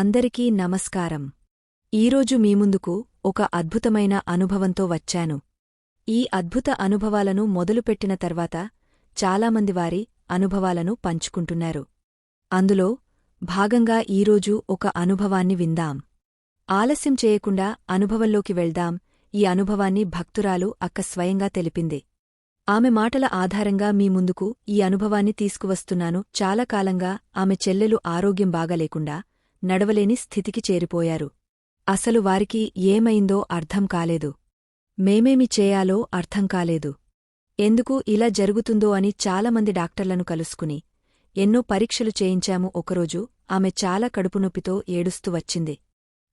అందరికీ నమస్కారం. ఈరోజు మీ ముందుకు ఒక అద్భుతమైన అనుభవంతో వచ్చాను. ఈ అద్భుత అనుభవాలను మొదలుపెట్టిన తర్వాత చాలామంది వారి అనుభవాలను పంచుకుంటున్నారు. అందులో భాగంగా ఈరోజు ఒక అనుభవాన్ని విందాం. ఆలస్యం చేయకుండా అనుభవంలోకి వెళ్దాం. ఈ అనుభవాన్ని భక్తురాలు అక్క స్వయంగా తెలిపింది. ఆమె మాటల ఆధారంగా మీ ముందుకు ఈ అనుభవాన్ని తీసుకువస్తున్నాను. చాలా కాలంగా ఆమె చెల్లెలు ఆరోగ్యం బాగలేకుండా నడవలేని స్థితికి చేరిపోయారు. అసలు వారికి ఏమైందో అర్థం కాలేదు. మేమేమి చేయాలో అర్థం కాలేదు. ఎందుకు ఇలా జరుగుతుందో అని చాలామంది డాక్టర్లను కలుసుకుని ఎన్నో పరీక్షలు చేయించాము ఒకరోజు ఆమె చాలా కడుపునొప్పితో ఏడుస్తూ వచ్చింది.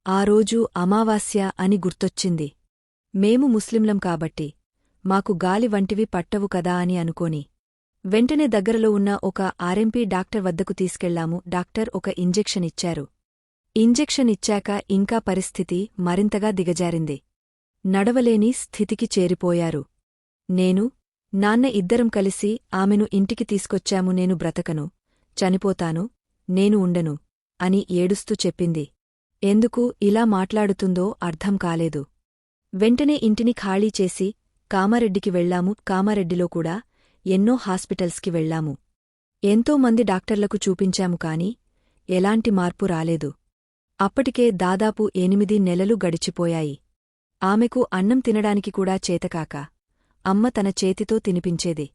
ఆ రోజు అమావాస్య అని గుర్తొచ్చింది. మేము ముస్లింలం కాబట్టి మాకు గాలి వంటివి పట్టవు కదా అని అనుకోని వెంటనే దగ్గరలో ఉన్న ఒక ఆర్ఎంపీ డాక్టర్ వద్దకు తీసుకెళ్ళాము. డాక్టర్ ఒక ఇంజెక్షన్ ఇచ్చారు. ఇంజెక్షన్ ఇచ్చాక ఇంకా పరిస్థితి మరింతగా దిగజారింది. నడవలేని స్థితికి చేరిపోయారు. నేను నాన్న ఇద్దరం కలిసి ఆమెను ఇంటికి తీసుకొచ్చాము నేను బ్రతకను చనిపోతాను నేను ఉండను అని ఏడుస్తూ చెప్పింది. ఎందుకు ఇలా మాట్లాడుతుందో అర్థం కాలేదు. వెంటనే ఇంటిని ఖాళీ చేసి కామారెడ్డికి వెళ్ళాము కామారెడ్డిలో కూడా ఎన్నో హాస్పిటల్స్కి వెళ్ళాము ఎంతోమంది డాక్టర్లకు చూపించాము కాని ఎలాంటి మార్పు రాలేదు. అప్పటికే దాదాపు ఎనిమిది నెలలు గడిచిపోయాయి. ఆమెకు అన్నం తినడానికి కూడా చేతకాక. అమ్మ తన చేతితో తినిపించేది.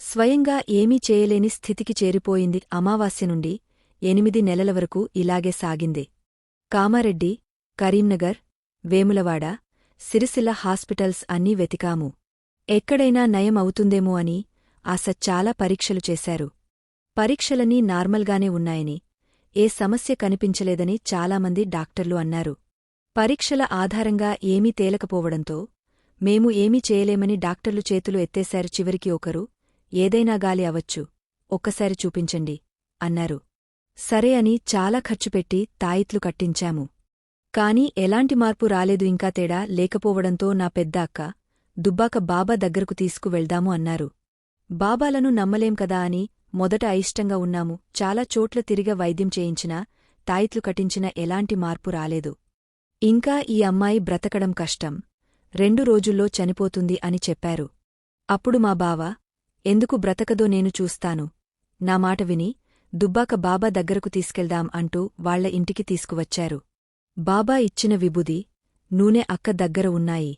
స్వయంగా ఏమీ చేయలేని స్థితికి చేరిపోయింది అమావాస్య నుండి ఎనిమిది నెలల వరకు ఇలాగే సాగింది. కామారెడ్డి కరీంనగర్ వేములవాడ సిరిసిల్ల హాస్పిటల్స్ అన్నీ వెతికాము. ఎక్కడైనా నయం అవుతుందేమో అని ఆశ చాలా పరీక్షలు చేశారు. పరీక్షలన్నీ నార్మల్గానే ఉన్నాయని ఏ సమస్య కనిపించలేదని చాలామంది డాక్టర్లు అన్నారు. పరీక్షల ఆధారంగా ఏమీ తేలకపోవడంతో మేము ఏమీ చేయలేమని డాక్టర్లు చేతులు ఎత్తేశారు చివరికి ఒకరు ఏదైనా గాలి అవచ్చు ఒక్కసారి చూపించండి అన్నారు. సరే అని చాలా ఖర్చుపెట్టి తాయిత్లు కట్టించాము. కాని ఎలాంటి మార్పు రాలేదు ఇంకా తేడా లేకపోవడంతో నా పెద్ద అక్క దుబ్బాక బాబా దగ్గరకు తీసుకువెళ్దాము అన్నారు. బాబాలను నమ్మలేం కదా అని మొదట అయిష్టంగా ఉన్నాము. చాలా చోట్ల తిరిగ వైద్యం చేయించినా తాయిత్లు కటించినా ఎలాంటి మార్పు రాలేదు. ఇంకా ఈ అమ్మాయి బ్రతకడం కష్టం. రెండు రోజుల్లో చనిపోతుంది అని చెప్పారు. అప్పుడు మా బావ ఎందుకు బ్రతకదో నేను చూస్తాను. నా మాట విని దుబ్బాక బాబా దగ్గరకు తీసుకెళ్దాం అంటూ వాళ్ళ ఇంటికి తీసుకువచ్చారు. బాబా ఇచ్చిన విబుది నూనె అక్క దగ్గర ఉన్నాయి.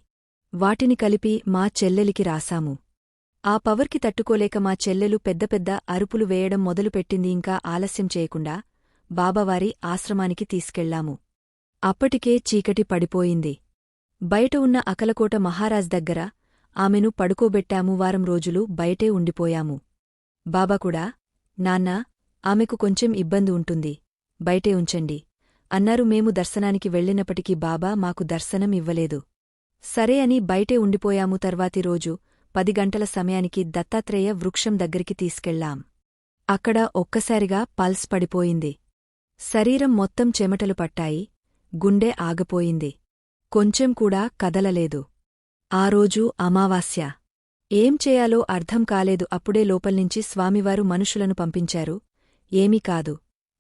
వాటిని కలిపి మా చెల్లెలికి రాశాము ఆ పవర్కి తట్టుకోలేక మా చెల్లెలు పెద్ద పెద్ద అరుపులు వేయడం మొదలుపెట్టింది ఇంకా ఆలస్యం చేయకుండా బాబావారి ఆశ్రమానికి తీసుకెళ్ళాము. అప్పటికే చీకటి పడిపోయింది. బయట ఉన్న అకలకోట మహారాజ్ దగ్గర ఆమెను పడుకోబెట్టాము వారం రోజులు బయటే ఉండిపోయాము. బాబా కూడా నాన్నా ఆమెకు కొంచెం ఇబ్బంది ఉంటుంది. బయటే ఉంచండి. అన్నారు మేము దర్శనానికి వెళ్ళినప్పటికీ బాబా మాకు దర్శనం ఇవ్వలేదు. సరే అని బయటే ఉండిపోయాము తర్వాతి రోజు పది గంటల సమయానికి దత్తాత్రేయ వృక్షం దగ్గరికి తీసుకెళ్ళాం. అక్కడ ఒక్కసారిగా పల్స్ పడిపోయింది. శరీరం మొత్తం చెమటలు పట్టాయి. గుండె ఆగపోయింది. కొంచెం కూడా కదలలేదు. ఆ రోజు అమావాస్య. ఏం చేయాలో అర్థం కాలేదు. అప్పుడే లోపల్నించి స్వామివారు మనుషులను పంపించారు. ఏమీ కాదు.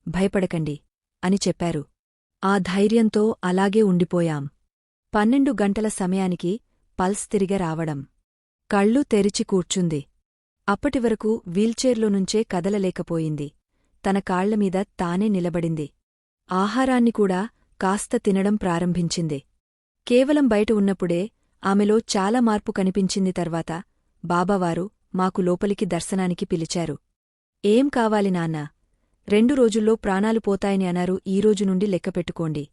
భయపడకండి అని చెప్పారు. ఆ ధైర్యంతో అలాగే ఉండిపోయాం. పన్నెండు గంటల సమయానికి పల్స్ తిరిగ రావడం. కళ్ళు తెరిచి కూర్చుంది. అప్పటివరకు వీల్చైర్లో నుంచే కదలలేకపోయింది. తన కాళ్ళమీద తానే నిలబడింది. ఆహారాన్ని కూడా కాస్త తినడం ప్రారంభించింది. కేవలం బయట ఉన్నప్పుడే ఆమెలో చాలా మార్పు కనిపించింది తర్వాత బాబావారు మాకు లోపలికి దర్శనానికి పిలిచారు. ఏం కావాలి నాన్నా? రెండు రోజుల్లో ప్రాణాలు పోతాయని అన్నారు ఈరోజు నుండి లెక్కపెట్టుకోండి.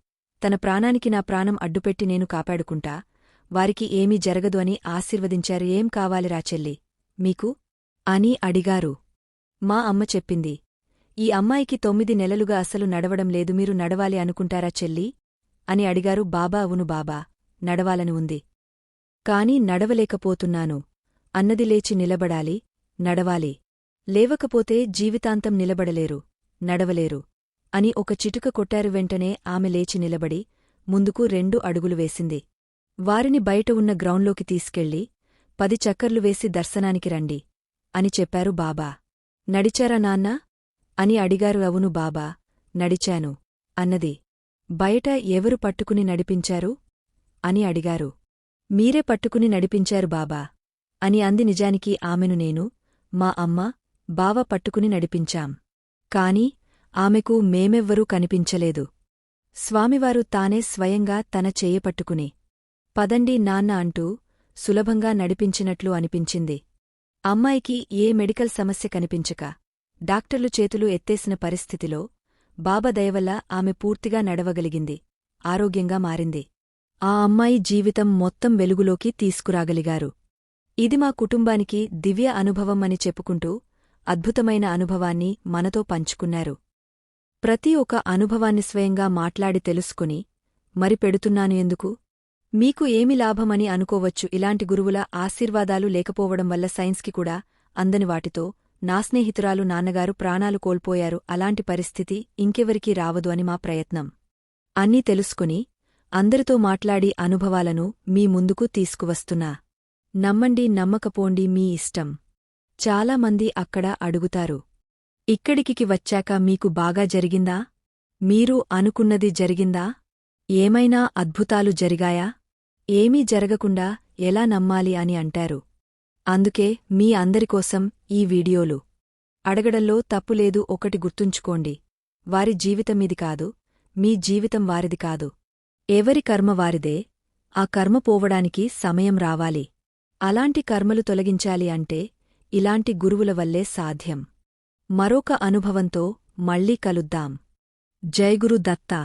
తన ప్రాణానికి నా ప్రాణం అడ్డుపెట్టి నేను కాపాడుకుంటా. వారికి ఏమీ జరగదు అని ఆశీర్వదించారు. ఏం కావాలిరా చెల్లి? మీకు? అని అడిగారు. మా అమ్మ చెప్పింది. ఈ అమ్మాయికి తొమ్మిది నెలలుగా అసలు నడవడం లేదు. మీరు నడవాలి అనుకుంటారా చెల్లి? అని అడిగారు. బాబా అవును బాబా నడవాలని ఉంది. కాని నడవలేకపోతున్నాను. అన్నది లేచి నిలబడాలి. నడవాలి. లేవకపోతే జీవితాంతం నిలబడలేరు. నడవలేరు. అని ఒక చిటుక కొట్టారు. వెంటనే ఆమె లేచి నిలబడి ముందుకు రెండు అడుగులు వేసింది. వారిని బయట ఉన్న గ్రౌండ్లోకి తీసుకెళ్ళి పది చక్కర్లు వేసి దర్శనానికి రండి అని చెప్పారు బాబా. నడిచారా నాన్నా? అని అడిగారు. అవును బాబా నడిచాను. అన్నది. బయట ఎవరు పట్టుకుని నడిపించారు? అని అడిగారు. మీరే పట్టుకుని నడిపించారు బాబా. అని అంది నిజానికి ఆమెను నేను మా అమ్మ బావ పట్టుకుని నడిపించాం. కాని ఆమెకు మేమెవ్వరూ కనిపించలేదు. స్వామివారు తానే స్వయంగా తన చేయపట్టుకుని పట్టుకుని పదండి నాన్న అంటూ సులభంగా నడిపించినట్లు అనిపించింది. అమ్మాయికి ఏ మెడికల్ సమస్య కనిపించక డాక్టర్లు చేతులు ఎత్తేసిన పరిస్థితిలో బాబా దయవల్ల ఆమె పూర్తిగా నడవగలిగింది. ఆరోగ్యంగా మారింది. ఆ అమ్మాయి జీవితం మొత్తం వెలుగులోకి తీసుకురాగలిగారు. ఇది మా కుటుంబానికి దివ్య అనుభవం అని చెప్పుకుంటూ అద్భుతమైన అనుభవాన్ని మనతో పంచుకున్నారు. ప్రతి ఒక్క అనుభవాన్ని స్వయంగా మాట్లాడి తెలుసుకుని మరి పెడుతున్నాను ఎందుకు? మీకు ఏమి లాభమని అనుకోవచ్చు. ఇలాంటి గురువుల ఆశీర్వాదాలు లేకపోవడం వల్ల సైన్స్కి కూడా అందని వాటితో నా స్నేహితురాలు నాన్నగారు ప్రాణాలు కోల్పోయారు. అలాంటి పరిస్థితి ఇంకెవరికీ రావదు అని మా ప్రయత్నం. అన్నీ తెలుసుకుని అందరితో మాట్లాడి అనుభవాలను మీ ముందుకు తీసుకువస్తున్నా. నమ్మండి నమ్మకపోండి మీ ఇష్టం. చాలామంది అక్కడ అడుగుతారు. ఇక్కడికి వచ్చాక మీకు బాగా జరిగిందా? మీరు అనుకున్నది జరిగిందా? ఏమైనా అద్భుతాలు జరిగాయా? ఏమీ జరగకుండా ఎలా నమ్మాలి అని అంటారు. అందుకే మీ అందరికోసం ఈ వీడియోలు. అడగడంలో తప్పులేదు ఒకటి గుర్తుంచుకోండి. వారి జీవితమిది కాదు మీ జీవితం వారిది కాదు. ఎవరి కర్మ వారిదే ఆ కర్మ పోవడానికి సమయం రావాలి. అలాంటి కర్మలు తొలగించాలి అంటే ఇలాంటి గురువుల వల్లే సాధ్యం. మరొక అనుభవంతో మళ్ళీ కలుద్దాం. జైగురు దత్తా.